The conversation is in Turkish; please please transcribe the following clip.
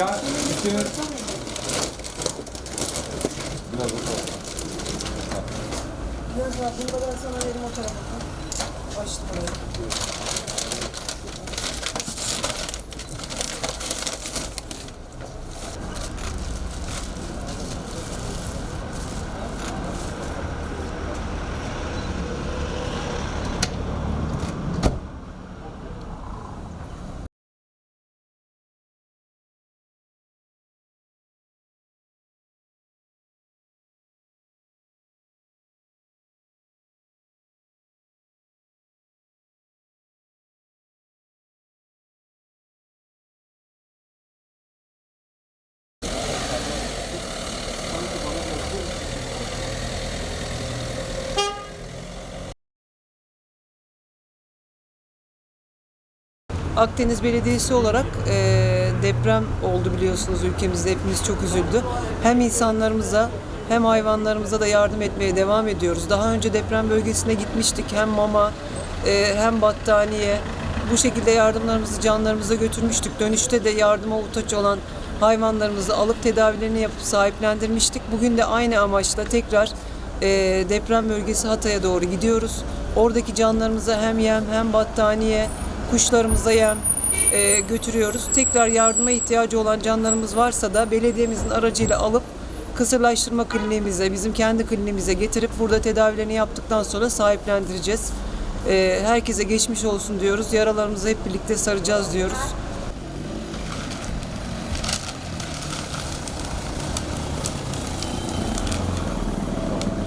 Can, iki. Biraz da Biraz var. Bunu da ben sana vereyim o tarafa. Açtım orayı. Akdeniz Belediyesi olarak e, deprem oldu biliyorsunuz ülkemizde hepimiz çok üzüldü. Hem insanlarımıza hem hayvanlarımıza da yardım etmeye devam ediyoruz. Daha önce deprem bölgesine gitmiştik. Hem mama e, hem battaniye bu şekilde yardımlarımızı canlarımıza götürmüştük. Dönüşte de yardıma muhtaç olan hayvanlarımızı alıp tedavilerini yapıp sahiplendirmiştik. Bugün de aynı amaçla tekrar e, deprem bölgesi Hatay'a doğru gidiyoruz. Oradaki canlarımıza hem yem hem battaniye kuşlarımıza yem e, götürüyoruz. Tekrar yardıma ihtiyacı olan canlarımız varsa da belediyemizin aracıyla alıp kısırlaştırma kliniğimize, bizim kendi kliniğimize getirip burada tedavilerini yaptıktan sonra sahiplendireceğiz. E, herkese geçmiş olsun diyoruz. Yaralarımızı hep birlikte saracağız diyoruz.